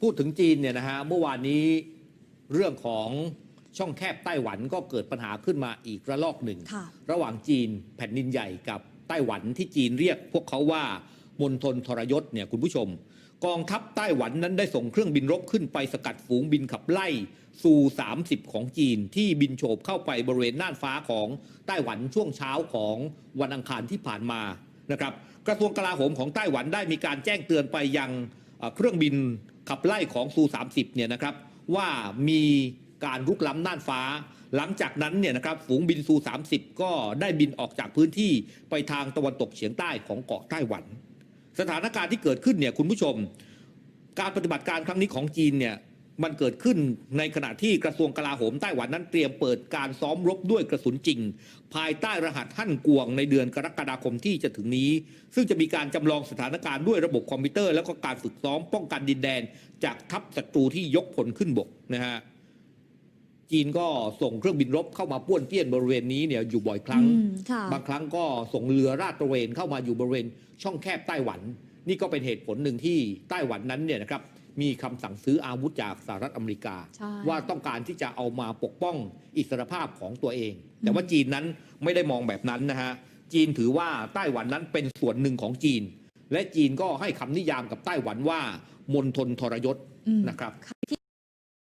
พูดถึงจีนเนี่ยนะฮะเมื่อวานนี้เรื่องของช่องแคบไต้หวันก็เกิดปัญหาขึ้นมาอีกระลอกหนึ่ง ค่ะ ระหว่างจีนแผ่นดินใหญ่กับไต้หวันที่จีนเรียกพวกเขาว่ามณฑลทรยศเนี่ยคุณผู้ชม กองทัพไต้หวันนั้นได้ส่งเครื่องบินรบขึ้นไปสกัดฝูงบินขับไล่ซู30 ของจีนที่บินโฉบเข้าไปบริเวณน่านฟ้าของไต้หวันช่วงเช้าของวันอังคารที่ผ่านมานะครับกระทรวงกลาโหมของไต้หวันได้มีการแจ้งเตือนไปยังเอ่อเครื่องบิน ขับไล่ของซู 30 เนี่ยนะครับว่ามีการลุกล้ำน่านฟ้า หลังจากนั้นเนี่ยนะครับฝูงบินซู 30 ก็ได้บินออกจากพื้นที่ไปทางตะวันตกเฉียงใต้ของเกาะไต้หวัน สถานการณ์ที่เกิดขึ้นเนี่ยคุณผู้ชม การปฏิบัติการครั้งนี้ของจีนเนี่ย มันเกิดขึ้นในขณะที่กระทรวงกลาโหมไต้หวันนั้นเตรียมเปิดการซ้อมรบด้วยกระสุนจริง ภายใต้รหัสฮั่นกวงในเดือนกรกฎาคมที่จะถึงนี้ ซึ่งจะมีการจำลองสถานการณ์ด้วยระบบคอมพิวเตอร์ แล้วก็การฝึกซ้อมป้องกันดินแดน จากทัพศัตรูที่ยกพลขึ้นบกนะฮะจีนก็ส่งเครื่องบินรบเข้ามาป้วนเปี้ยนบริเวณนี้เนี่ยอยู่บ่อยครั้งอืมค่ะบางครั้งก็ส่งเรือราดตระเวนเข้ามาอยู่บริเวณช่องแคบไต้หวัน นี่ก็เป็นเหตุผลหนึ่งที่ไต้หวันนั้นเนี่ยนะครับ มีคำสั่งซื้ออาวุธจากสหรัฐอเมริกา ใช่ว่าต้องการที่จะเอามาปกป้องอิสรภาพของตัวเอง แต่ว่าจีนนั้นไม่ได้มองแบบนั้นนะฮะจีนถือว่าไต้หวันนั้นเป็นส่วนหนึ่งของจีน และจีนก็ให้คำนิยามกับไต้หวันว่ามณฑลทรยศอืม นะครับ